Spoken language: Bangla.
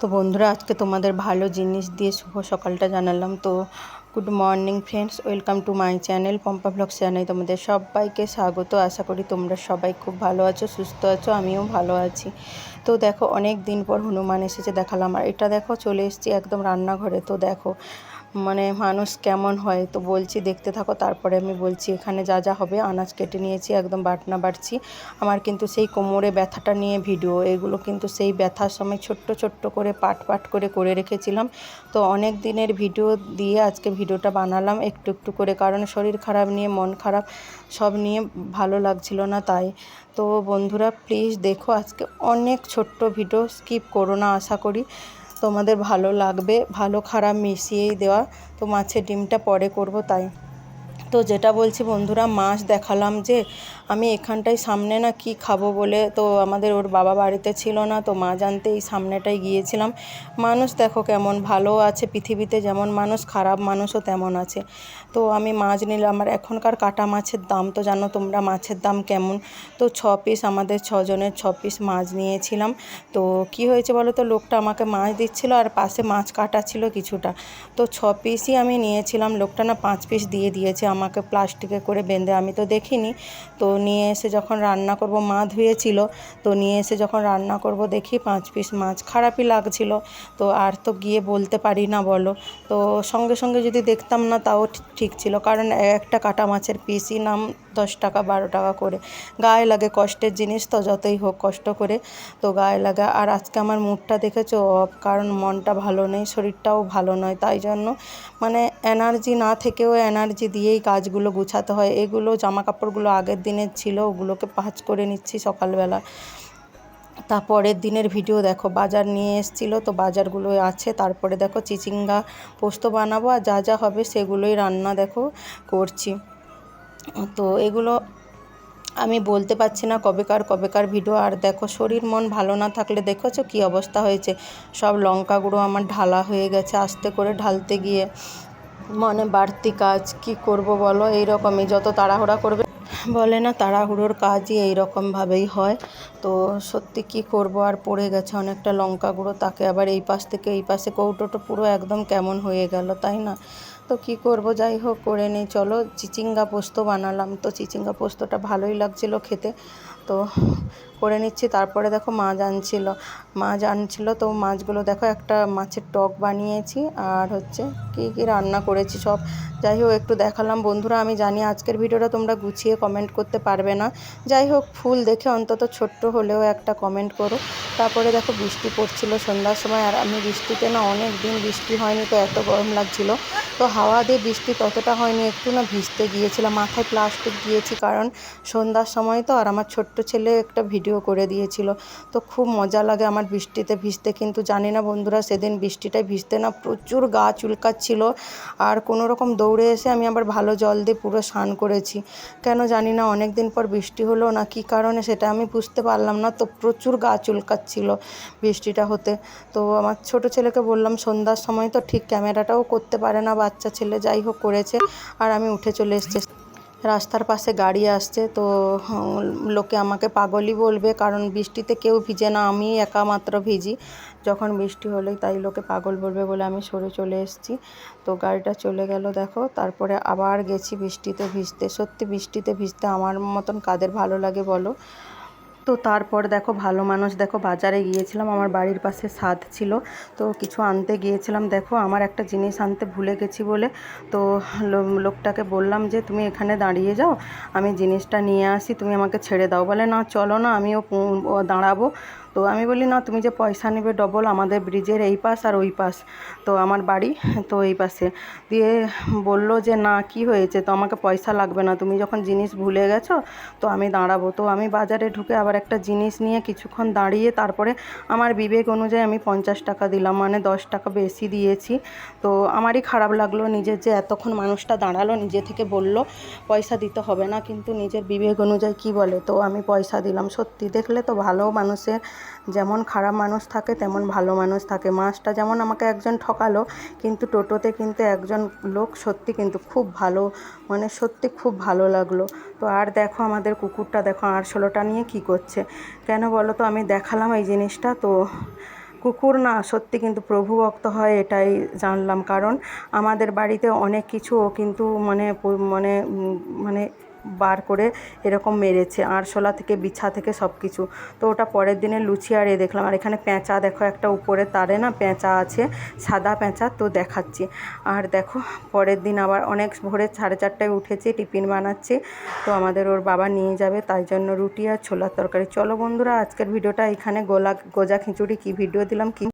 তো বন্ধুরা, আজকে তোমাদের ভালো জিনিস দিয়ে শুভ সকালটা জানালাম। তো good morning friends welcome to my channel Pompa blog channel তোমাদের সবাইকে স্বাগত। আশা করি তোমরা সবাই খুব ভালো আছো, সুস্থ আছো, আমিও ভালো আছি। তো দেখো, অনেক দিন পর হনুমান এসেছে, দেখালাম। আর এটা দেখো, চলে এসেছি একদম রান্নাঘরে। তো দেখো মানে মানুষ কেমন হয় তো বলছি, দেখতে থাকো, তারপরে আমি বলছি, এখানে যা যা হবে, আনাজ কেটে নিয়েছি, একদম বাটনা বাটছি। আমার কিন্তু সেই কোমরে ব্যথাটা নিয়ে ভিডিও, এগুলো কিন্তু সেই ব্যথার সময় ছোট্ট ছোট্ট করে পাট পাট করে করে রেখেছিলাম। তো অনেক দিনের ভিডিও দিয়ে আজকে ভিডিওটা বানালাম, একটু একটু করে, কারণ শরীর খারাপ নিয়ে, মন খারাপ, সব নিয়ে ভালো লাগছিল না তাই। তো বন্ধুরা প্লিজ দেখো আজকে অনেক ছোট্ট ভিডিও স্কিপ করো না, আশা করি। তোমাদের ভালো লাগবে ভালো খারাপ মিশিয়েই দেওয়া। তো মাছের ডিমটা পরে করব তাই। তো যেটা বলছি বন্ধুরা, মাছ দেখালাম যে আমি এখানটায় সামনে না কি খাব বলে, তো আমাদের ওর বাবা বাড়িতে ছিল না, তো মা জানতে এই সামনেটায় গিয়েছিলাম। মানুষ দেখো কেমন ভালো আছে, পৃথিবীতে যেমন মানুষ, খারাপ মানুষও তেমন আছে। তো আমি মাছ নিলাম, আমার এখনকার কাটা মাছের দাম তো জানো তোমরা মাছের দাম কেমন? তো ছ পিস আমাদের ছজনের ছ পিস মাছ নিয়েছিলাম। তো কি হয়েছে বলো তো, লোকটা আমাকে মাছ দিচ্ছিল আর পাশে মাছ কাটা ছিল কিছুটা। তো ছ পিসই আমি নিয়েছিলাম, লোকটা না পাঁচ পিস দিয়ে দিয়েছে আমাকে প্লাস্টিকে করে বেঁধে, আমি তো দেখিনি। তো নিয়ে এসে যখন রান্না করব, মা ধুয়েছিল। তো নিয়ে এসে যখন রান্না করব, দেখি পাঁচ পিস মাছ খারাপই লাগছিল। তো আর তো গিয়ে বলতে পারি না, বলো। তো সঙ্গে সঙ্গে যদি দেখতাম না, তাও ঠিক ছিল। কারণ একটা কাটা মাছের পিসই নাম দশ টাকা, বারো টাকা করে। গায়ে লাগে কষ্টের জিনিস তো, যতই হোক কষ্ট করে তো গায়ে লাগে। আর আজকে আমার মুডটা দেখেছ? অফ কারণ মনটা ভালো নেই, শরীরটাও ভালো নয়। তাই জন্য মানে এনার্জি না থেকেও এনার্জি দিয়েই কাজগুলো গুছাতে হয়। এগুলো জামা কাপড়গুলো আগের দিনের ছিল, ওগুলোকে পাঁচ করে নিচ্ছি সকালবেলা। তারপরের দিনের ভিডিও দেখো, বাজার নিয়ে এসেছিল তো বাজারগুলো আছে। তারপরে দেখো চিচিঙ্গা পোস্ত বানাবো আর যা যা হবে সেগুলোই রান্না দেখো করছি। তো এগুলো আমি বলতে পারছি না কবেকার কবেকার ভিডিও। আর দেখো, শরীর মন ভালো না থাকলে দেখেছ কী অবস্থা হয়েছে? সব লঙ্কা গুঁড়ো আমার ঢালা হয়ে গেছে আস্তে করে ঢালতে গিয়ে। মানে বাড়তি কাজ, কি করব বলো? এই রকমই যত তাড়াহুড়া করবে, বলে না তাড়াহুড়োর কাজই এই রকমভাবেই হয়। তো সত্যি কি করব? আর পড়ে গেছে অনেকটা লঙ্কা গুঁড়ো। তাকে আবার এই পাশ থেকে এই পাশে কৌটোটা পুরো একদম কেমন হয়ে গেল, তাই না? তো কি করব? যাই হোক, করে নিই। চলো, চিচিঙ্গা পোস্ত বানালাম। তো চিচিঙ্গা পোস্তটা ভালোই লাগছিল খেতে। তো করে নিচ্ছি। তারপরে দেখো মাছ আনছিল। মাছ আনছিল তো মাছগুলো দেখো একটা মাছের টক বানিয়েছি আর হচ্ছে কী কী রান্না করেছি সব। যাই হোক, একটু দেখালাম। বন্ধুরা, আমি জানি আজকের ভিডিওটা তোমরা গুছিয়ে কমেন্ট করতে পারবে না। যাই হোক, ফুল দেখে অন্তত ছোট্ট হলেও একটা কমেন্ট করো। তারপরে দেখো বৃষ্টি পড়ছিল সন্ধ্যার সময় আর আমি বৃষ্টিতে না অনেক দিন বৃষ্টি হয়নি, তো এত গরম লাগছিল। তো হাওয়া দিয়ে বৃষ্টি ততটা হয়নি, একটু না ভিজতে গিয়েছিলাম। মাথায় প্লাস্টিক দিয়েছি কারণ সন্ধ্যার সময় তো আর আমার ছোট্ট ছেলে একটা ভিডিও করে দিয়েছিল। তো খুব মজা লাগে আমার বৃষ্টিতে ভিজতে, কিন্তু জানি না বন্ধুরা সেদিন বৃষ্টিটায় ভিজতে না প্রচুর গা চুলকাচ্ছিল। আর কোনো রকম দৌড়ে এসে আমি আবার ভালো জল দিয়ে পুরো স্নান করেছি। কেন জানি না অনেক দিন পর বৃষ্টি হলো না কী কারণে সেটা আমি বুঝতে পারলাম না। তো প্রচুর গা চুলকাচ্ছিল বৃষ্টিটা হতে। তো আমার ছোট ছেলেকে বললাম, সন্ধ্যার সময় তো ঠিক ক্যামেরাটাও করতে পারে না, বাচ্চা ছেলে যাই হোক করেছে। আর আমি উঠে চলে এসেছি। রাস্তার পাশে গাড়ি আসছে, তো লোকে আমাকে পাগলই বলবে, কারণ বৃষ্টিতে কেউ ভিজে না আমি একা মাত্র ভিজি। যখন বৃষ্টি হলেই তাই লোকে পাগল বলবে বলে আমি সরে চলে এসেছি। তো গাড়িটা চলে গেল, দেখো, তারপরে আবার গেছি বৃষ্টিতে ভিজতে। সত্যি বৃষ্টিতে ভিজতে আমার মতন কাদের ভালো লাগে বলো? তো তারপর দেখো ভালো মানুষ, দেখো বাজারে গিয়েছিলাম, আমার বাড়ির পাশে স্বাদ ছিল, তো কিছু আনতে গিয়েছিলাম। দেখো আমার একটা জিনিস আনতে ভুলে গেছি বলে, তো লোকটাকে বললাম যে, তুমি এখানে দাঁড়িয়ে যাও, আমি জিনিসটা নিয়ে আসি, তুমি আমাকে ছেড়ে দাও। বলে, না, চলো না, আমিও দাঁড়াবো। তো আমি বলি, না, তুমি যে পয়সা নেবে ডবল আমাদের ব্রিজের এই পাশ আর ওই পাশ। তো আমার বাড়ি তো এই পাশে। দিয়ে বলল যে, না, কি হয়েছে? তো আমাকে পয়সা লাগবে না। তুমি যখন জিনিস ভুলে গেছো, তো আমি দাঁড়াবো। তো আমি বাজারে ঢুকে আবার একটা জিনিস নিয়ে কিছুক্ষণ দাঁড়িয়ে তারপরে আমার বিবেক অনুযায়ী আমি পঞ্চাশ টাকা দিলাম মানে দশ টাকা বেশি দিয়েছি। তো আমারই খারাপ লাগল নিজের যে এতক্ষণ মানুষটা দাঁড়াল, নিজে থেকে বলল, পয়সা দিতে হবে না। কিন্তু নিজের বিবেক অনুযায়ী কি বলে? তো আমি পয়সা দিলাম। সত্যি দেখলে তো ভালো মানুষের যেমন খারাপ মানুষ থাকে, তেমন ভালো মানুষ থাকে। মাছটা যেমন আমাকে একজন ঠকালো, কিন্তু টোটোতে কিন্তু একজন লোক সত্যি কিন্তু খুব ভালো মানে সত্যি খুব ভালো লাগল। তো আর দেখো আমাদের কুকুরটা, দেখো আরশোলাটা নিয়ে কী করছে। কেন বলো তো, আমি দেখালাম এই জিনিসটা, তো কুকুর না, সত্যি কিন্তু প্রভু ভক্ত হয়, এটাই জানলাম। কারণ আমাদের বাড়িতে অনেক কিছু কিন্তু মানে মানে মানে বার করে এরকম মেরেছে, আরশোলা থেকে, বিছা থেকে সব কিছু। তো ওটা পরের দিনে লুচি আর এ দেখলাম। আর এখানে পেঁচা, দেখো একটা উপরে তারে না পেঁচা আছে, সাদা পেঁচা, তো দেখাচ্ছি। আর দেখো, পরের দিন আবার অনেক ভোরে সাড়ে চারটায় উঠেছি, টিফিন বানাচ্ছি। তো আমাদের ওর বাবা নিয়ে যাবে, তাই জন্য রুটি আর ছোলার তরকারি। চলো বন্ধুরা, আজকের ভিডিওটা এখানে গোলা, গোজা খিচুড়ি, কি ভিডিও দিলাম, কি